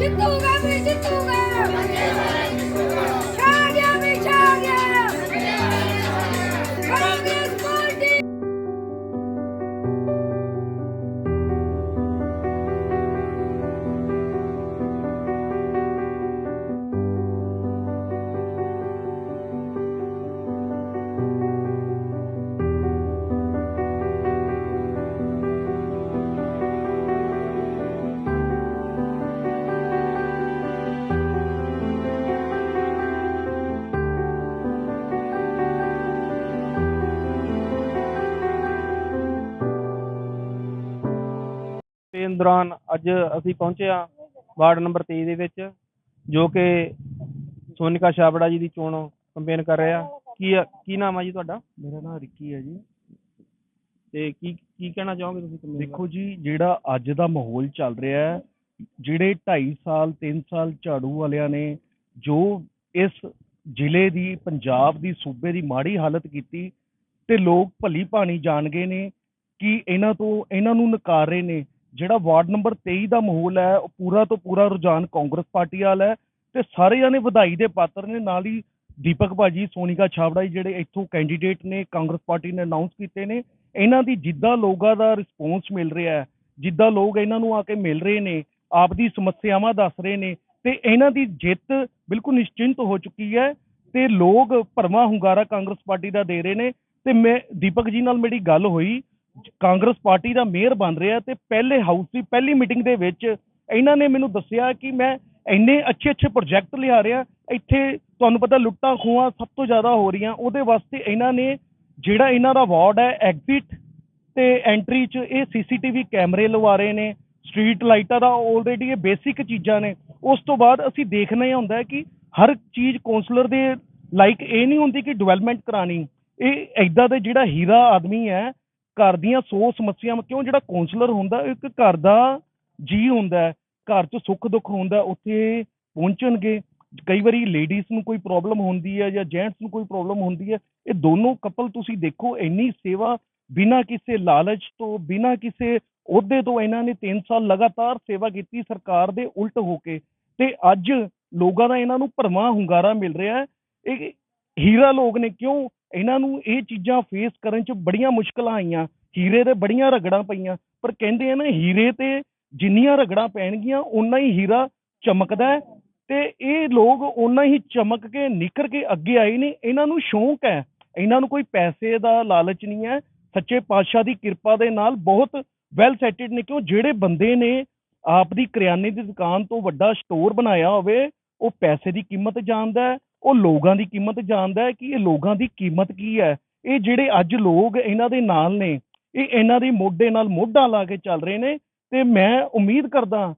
你走吧 ਦੌਰਾਨ ਅੱਜ ਅਸੀਂ ਪਹੁੰਚੇ ਹਾਂ ਵਾਰਡ ਨੰਬਰ 23 ਦੇ ਵਿੱਚ ਜੋ ਕਿ ਸੋਨਿਕਾ ਛਾਬੜਾ ਜੀ ਦੀ ਚੋਣ ਕੰਪੇਨ ਕਰ ਰਹੇ। ਆ ਕੀ ਕੀ ਨਾਮ ਆ ਜੀ ਤੁਹਾਡਾ? ਮੇਰਾ ਨਾਮ ਰਿੱਕੀ ਹੈ ਜੀ। ਤੇ ਕੀ ਕੀ ਕਹਿਣਾ ਚਾਹੋਗੇ ਤੁਸੀਂ campaign ਦੇਖੋ ਜੀ ਜਿਹੜਾ ਅੱਜ ਦਾ ਮਾਹੌਲ ਚੱਲ ਰਿਹਾ ਹੈ ਜਿਹੜੇ 2.5 ਸਾਲ 3 ਸਾਲ ਝਾੜੂ ਵਾਲਿਆਂ ਨੇ ਜੋ ਇਸ ਜ਼ਿਲ੍ਹੇ ਦੀ ਪੰਜਾਬ ਦੀ ਸੂਬੇ ਦੀ ਮਾੜੀ ਹਾਲਤ ਕੀਤੀ ਤੇ ਲੋਕ ਭਲੀ ਭਾਣੀ ਜਾਣ ਗਏ ਨੇ ਕਿ ਇਹਨਾਂ ਤੋਂ ਇਹਨਾਂ ਨੂੰ ਨਕਾਰ ਰਹੇ ਨੇ ਜਿਹੜਾ ਵਾਰਡ ਨੰਬਰ 23 ਦਾ ਮਾਹੌਲ ਹੈ, ਉਹ ਪੂਰਾ ਤੋਂ ਪੂਰਾ ਰੁਝਾਨ ਕਾਂਗਰਸ ਪਾਰਟੀ ਵਾਲਾ ਹੈ ਤੇ ਸਾਰੇ ਜਾਣੇ ਵਧਾਈ ਦੇ ਪਾਤਰ ਨੇ, ਨਾਲ ਹੀ ਦੀਪਕ ਭਾਜੀ, ਸੋਨੀਕਾ ਛਾਬੜਾ ਜੀ ਜਿਹੜੇ ਇੱਥੋਂ ਕੈਂਡੀਡੇਟ ਨੇ, ਕਾਂਗਰਸ ਪਾਰਟੀ ਨੇ ਅਨਾਉਂਸ ਕੀਤੇ ਨੇ, ਇਹਨਾਂ ਦੀ ਜਿੱਦਾਂ ਲੋਕਾਂ ਦਾ ਰਿਸਪੌਂਸ ਮਿਲ ਰਿਹਾ ਹੈ, ਜਿੱਦਾਂ ਲੋਕ ਇਹਨਾਂ ਨੂੰ ਆ ਕੇ ਮਿਲ ਰਹੇ ਨੇ, ਆਪਦੀ ਸਮੱਸਿਆਵਾਂ ਦੱਸ ਰਹੇ ਨੇ, ਤੇ ਇਹਨਾਂ ਦੀ ਜਿੱਤ ਬਿਲਕੁਲ ਨਿਸ਼ਚਿੰਤ ਹੋ ਚੁੱਕੀ ਹੈ ਤੇ ਲੋਕ ਭਰਵਾਂ ਹੁੰਗਾਰਾ ਕਾਂਗਰਸ ਪਾਰਟੀ ਦਾ ਦੇ ਰਹੇ ਨੇ, ਤੇ ਮੈਂ ਦੀਪਕ ਜੀ ਨਾਲ ਮੇਰੀ ਗੱਲ ਹੋਈ ਕਾਂਗਰਸ ਪਾਰਟੀ ਦਾ ਮੇਅਰ ਬਣ ਰਿਹਾ ਤੇ ਪਹਿਲੇ ਹਾਊਸ ਦੀ ਪਹਿਲੀ ਮੀਟਿੰਗ ਦੇ ਵਿੱਚ ਇਹਨਾਂ ਨੇ ਮੈਨੂੰ ਦੱਸਿਆ ਕਿ ਮੈਂ ਇੰਨੇ ਅੱਛੇ ਅੱਛੇ ਪ੍ਰੋਜੈਕਟ ਲਿਆ ਰਿਹਾ, ਇੱਥੇ ਤੁਹਾਨੂੰ ਪਤਾ ਲੁੱਟਾਂ ਖੋਹਾਂ ਸਭ ਤੋਂ ਜ਼ਿਆਦਾ ਹੋ ਰਹੀਆਂ, ਉਹਦੇ ਵਾਸਤੇ ਇਹਨਾਂ ਨੇ ਜਿਹੜਾ ਇਹਨਾਂ ਦਾ ਵਾਰਡ ਹੈ ਐਗਜ਼ਿਟ ਤੇ ਐਂਟਰੀ 'ਚ ਇਹ ਸੀਸੀਟੀਵੀ ਕੈਮਰੇ ਲਵਾ ਰਹੇ ਨੇ ਸਟਰੀਟ ਲਾਈਟਾਂ ਦਾ ਆਲਰੇਡੀ ਇਹ ਬੇਸਿਕ ਚੀਜ਼ਾਂ ਨੇ, ਉਸ ਤੋਂ ਬਾਅਦ ਅਸੀਂ ਦੇਖਣਾ ਹੀ ਹੁੰਦਾ ਕਿ ਹਰ ਚੀਜ਼ ਕਾਉਂਸਲਰ ਦੇ ਲਾਈਕ ਇਹ ਨਹੀਂ ਹੁੰਦੀ ਕਿ ਡਿਵੈਲਪਮੈਂਟ ਕਰਾਣੀ ਇਹ ਐਦਾਂ ਦੇ ਜਿਹੜਾ ਹੀਰਾ ਆਦਮੀ ਹੈ ਘਰ ਦੀਆਂ 100 ਸਮੱਸਿਆਵਾਂ, ਕਿਉਂ ਜਿਹੜਾ ਕਾਉਂਸਲਰ ਹੁੰਦਾ ਇੱਕ ਘਰ ਦਾ ਜੀ ਹੁੰਦਾ ਘਰ 'ਚ ਸੁੱਖ ਦੁੱਖ ਹੁੰਦਾ ਉੱਥੇ ਪਹੁੰਚਣਗੇ। ਕਈ ਵਾਰੀ ਲੇਡੀਜ਼ ਨੂੰ ਕੋਈ ਪ੍ਰੋਬਲਮ ਹੁੰਦੀ ਹੈ ਜਾਂ ਜੈਂਟਸ ਨੂੰ ਕੋਈ ਪ੍ਰੋਬਲਮ ਹੁੰਦੀ ਹੈ, ਇਹ ਦੋਨੋਂ ਕਪਲ ਤੁਸੀਂ ਦੇਖੋ, ਇੰਨੀ ਸੇਵਾ ਬਿਨਾਂ ਕਿਸੇ ਲਾਲਚ ਤੋਂ, ਬਿਨਾਂ ਕਿਸੇ ਅਹੁਦੇ ਤੋਂ ਇਹਨਾਂ ਨੇ 3 ਸਾਲ ਲਗਾਤਾਰ ਸੇਵਾ ਕੀਤੀ, ਸਰਕਾਰ ਦੇ ਉਲਟ ਹੋ ਕੇ। ਤੇ ਅੱਜ ਲੋਕਾਂ ਦਾ ਇਹਨਾਂ ਨੂੰ ਭਰਵਾਂ ਹੁੰਗਾਰਾ ਮਿਲ ਰਿਹਾ ਹੈ। ਇਹ ਹੀਰਾ ਲੋਕ ਨੇ ਕਿਉਂ ਇਹਨਾਂ ਨੂੰ ਇਹ ਚੀਜ਼ਾਂ ਫੇਸ ਕਰਨ 'ਚ ਬੜੀਆਂ ਮੁਸ਼ਕਲਾਂ ਆਈਆਂ, ਹੀਰੇ ਦੇ ਬੜੀਆਂ ਰਗੜਾਂ ਪਈਆਂ, ਪਰ ਕਹਿੰਦੇ ਆ ਨਾ ਹੀਰੇ ਤੇ ਜਿੰਨੀਆਂ ਰਗੜਾਂ ਪੈਣਗੀਆਂ, ਓਨਾ ਹੀ ਹੀਰਾ ਚਮਕਦਾ ਤੇ ਇਹ ਲੋਕ ਓਨਾ ਹੀ ਚਮਕ ਕੇ ਨਿਖਰ ਕੇ ਅੱਗੇ ਆਏ ਨੇ, ਇਹਨਾਂ ਨੂੰ ਸ਼ੌਂਕ ਹੈ, ਇਹਨਾਂ ਨੂੰ ਕੋਈ ਪੈਸੇ ਦਾ ਲਾਲਚ ਨਹੀਂ ਹੈ, ਸੱਚੇ ਪਾਤਸ਼ਾਹ ਦੀ ਕਿਰਪਾ ਦੇ ਨਾਲ ਬਹੁਤ ਵੈਲ ਸੈਟਡ ਨੇ, ਕਿਉਂ ਜਿਹੜੇ ਬੰਦੇ ਨੇ ਆਪ ਦੀ ਕਰਿਆਨੇ ਦੀ ਦੁਕਾਨ ਤੋਂ ਵੱਡਾ ਸਟੋਰ ਬਣਾਇਆ ਹੋਵੇ, ਉਹ ਪੈਸੇ ਦੀ ਕੀਮਤ ਜਾਣਦਾ ਹੈ ਉਹ ਲੋਕਾਂ ਦੀ ਕੀਮਤ ਜਾਣਦਾ ਹੈ ਕਿ ਇਹ ਲੋਕਾਂ ਦੀ ਕੀਮਤ ਕੀ ਹੈ? ਇਹ ਜਿਹੜੇ ਅੱਜ ਲੋਕ ਇਹਨਾਂ ਦੇ ਨਾਲ ਨੇ, ਇਹ ਇਹਨਾਂ ਦੇ ਮੋਢੇ ਨਾਲ ਮੋਢਾ ਲਾ ਕੇ ਚੱਲ ਰਹੇ ਨੇ ਤੇ ਮੈਂ ਉਮੀਦ ਕਰਦਾ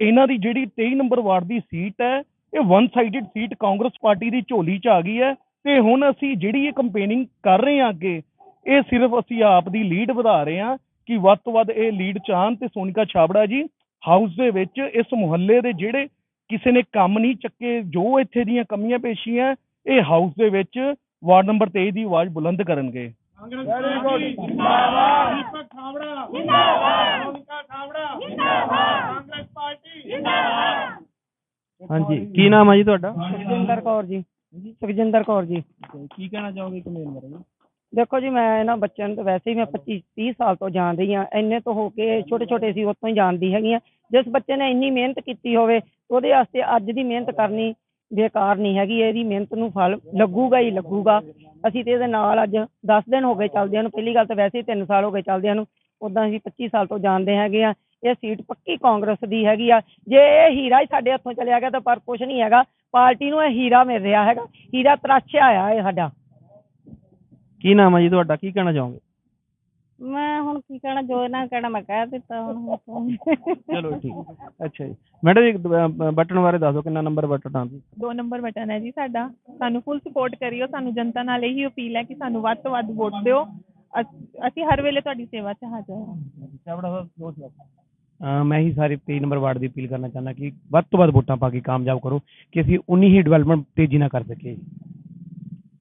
ਇਹਨਾਂ ਦੀ ਜਿਹੜੀ 23 ਨੰਬਰ ਵਾਰਡ ਦੀ ਸੀਟ ਹੈ, ਇਹ one sided seat Congress party ਦੀ ਝੋਲੀ 'ਚ ਆ ਗਈ ਹੈ ਤੇ ਹੁਣ ਅਸੀਂ ਜਿਹੜੀ ਇਹ ਕੰਪੇਨਿੰਗ ਕਰ ਰਹੇ ਹਾਂ ਅੱਗੇ, ਇਹ ਸਿਰਫ ਅਸੀਂ ਆਪ ਦੀ ਲੀਡ ਵਧਾ ਰਹੇ ਹਾਂ ਕਿ ਵੱਧ ਤੋਂ ਵੱਧ ਇਹ ਲੀਡ ਚਾਹਣ ਤੇ ਸੋਨਿਕਾ ਛਾਬੜਾ ਜੀ ਹਾਊਸ ਦੇ ਵਿੱਚ ਇਸ ਮੁਹੱਲੇ ਦੇ ਜਿਹੜੇ ਕਿਸੇ ਨੇ ਕੰਮ ਨਹੀਂ ਚੱਕੇ ਜੋ ਇੱਥੇ ਦੀਆਂ ਕਮੀਆਂ ਪੇਸ਼ੀਆਂ ਇਹ ਹਾਊਸ ਦੇ ਵਿੱਚ ਵਾਰਡ ਨੰਬਰ 23 ਦੀ ਆਵਾਜ਼ ਬੁਲੰਦ ਕਰਨਗੇ। ਵੈਰੀ ਗੁੱਡ ਜਿੰਦਾਬਾਦ। ਦੀਪਕ ਖਾਵੜਾ। ਜਿੰਦਾਬਾਦ। ਮੋਨਿਕਾ ਖਾਵੜਾ। ਜਿੰਦਾਬਾਦ। ਕਾਂਗਰਸ ਪਾਰਟੀ। ਜਿੰਦਾਬਾਦ। ਹਾਂਜੀ ਕੀ ਨਾਮ ਆ ਜੀ ਤੁਹਾਡਾ? ਸੁਖਜਿੰਦਰ ਕੌਰ ਜੀ। ਸੁਖਜਿੰਦਰ ਕੌਰ ਜੀ। ਕੀ ਕਹਿਣਾ ਚਾਹੋਗੇ ਕਮੇਨ ਬਾਰੇ? ਜੀ ਦੇਖੋ ਜੀ ਮੈਂ ਇਹਨਾਂ ਬੱਚਿਆਂ ਨੂੰ ਤਾਂ ਵੈਸੇ ਹੀ ਮੈਂ 25 30 ਸਾਲ ਤੋਂ ਜਾਣਦੀ ਹਾਂ ਇੰਨੇ ਤੋਂ ਹੋ ਕੇ ਛੋਟੇ ਛੋਟੇ ਸੀ ਉਤੋਂ ਹੀ ਜਾਣਦੀ ਹੈਗੀ ਹਾਂ। ਜਿਸ ਬੱਚੇ ਨੇ ਇੰਨੀ ਮਿਹਨਤ ਕੀਤੀ ਹੋਵੇ ਉਹਦੇ ਵਾਸਤੇ ਅੱਜ ਦੀ ਮਿਹਨਤ ਕਰਨੀ ਬੇਕਾਰ ਨਹੀਂ ਹੈਗੀ ਇਹਦੀ ਮਿਹਨਤ ਨੂੰ ਫਲ ਲੱਗੂਗਾ ਹੀ ਲੱਗੂਗਾ। ਅਸੀਂ ਤੇ ਇਹਦੇ ਨਾਲ ਅੱਜ 10 ਦਿਨ ਹੋ ਗਏ ਚੱਲਦਿਆਂ ਨੂੰ ਪਹਿਲੀ ਗੱਲ ਤਾਂ ਵੈਸੇ ਹੀ 3 ਸਾਲ ਹੋ ਗਏ ਚੱਲਦਿਆਂ ਨੂੰ ਉਦਾਂ ਅਸੀਂ 25 ਸਾਲ ਤੋਂ ਜਾਣਦੇ ਹੈਗੇ ਆ ਇਹ ਸੀਟ ਪੱਕੀ ਕਾਂਗਰਸ ਦੀ ਹੈਗੀ ਆ। ਜੇ ਇਹ ਹੀਰਾ ਹੀ ਸਾਡੇ ਹੱਥੋਂ ਚਲਿਆ ਗਿਆ ਤਾਂ ਪਰ ਕੁਝ ਨਹੀਂ ਹੈਗਾ ਪਾਰਟੀ ਨੂੰ ਇਹ ਹੀਰਾ ਮਿਲ ਰਿਹਾ ਹੈਗਾ ਹੀਰਾ ਤਰਾਸ਼ਿਆ ਆ ਇਹ ਸਾਡਾ। ਕੀ ਨਾਮ ਆ ਜੀ ਤੁਹਾਡਾ? ਕੀ ਕਹਿਣਾ ਚਾਹੋਗੇ? ਮੈਂ ਹੁਣ ਕੀ ਕਹਿਣਾ ਜੋ ਇਹਨਾਂ ਕਹਿਣਾ ਮੈਂ ਕਹਿ ਦਿੱਤਾ ਹੁਣ। ਚਲੋ ਠੀਕ ਅੱਛਾ ਜੀ। ਮੈਡਮ ਜੀ ਬਟਨ ਬਾਰੇ ਦੱਸੋ ਕਿੰਨਾ ਨੰਬਰ ਬਟਨ ਆ ਦੋ ਨੰਬਰ ਬਟਨ ਹੈ ਜੀ ਸਾਡਾ। ਸਾਨੂੰ ਫੁੱਲ ਸਪੋਰਟ ਕਰਿਓ ਸਾਨੂੰ ਜਨਤਾ ਨਾਲ ਇਹੀ ਅਪੀਲ ਹੈ ਕਿ ਸਾਨੂੰ ਵੱਧ ਤੋਂ ਵੱਧ ਵੋਟ ਦਿਓ। ਅਸ- ਅਸੀਂ ਹਰ ਵੇਲੇ ਤੁਹਾਡੀ ਸੇਵਾ 'ਚ ਹਾਜ਼ਰ ਹਾਂ। ਸਵਾਲ ਮੈਂ ਹੀ ਸਾਰੇ 23 ਨੰਬਰ ਵਾਰਡ ਦੀ ਅਪੀਲ ਕਰਨਾ ਚਾਹੁੰਦਾ ਕਿ ਵੱਧ ਤੋਂ ਵੱਧ ਵੋਟਾਂ ਪਾ ਕੇ ਕਾਮਯਾਬ ਕਰੋ ਕਿ ਅਸੀਂ ਉਨੀ ਹੀ ਡਿਵੈਲਪਮੈਂਟ ਤੇਜ਼ੀ ਨਾਲ ਕਰ ਸਕੀਏ।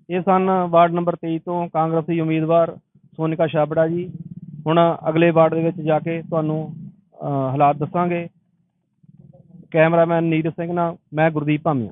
ਇਹ ਸਨ ਵਾਰਡ ਨੰਬਰ 23 ਤੋਂ ਕਾਂਗਰਸੀ ਉਮੀਦਵਾਰ ਸੋਨਿਕਾ ਛਾਬੜਾ ਜੀ। ਹੁਣ ਅਗਲੇ ਵਾਰਡ ਦੇ ਵਿੱਚ ਜਾ ਕੇ ਤੁਹਾਨੂੰ ਅਹ, ਹਾਲਾਤ ਦੱਸਾਂਗੇ। ਕੈਮਰਾਮੈਨ ਨੀਰਜ ਸਿੰਘ ਨਾਲ ਮੈਂ ਗੁਰਦੀਪ ਭਾਮੀਆ।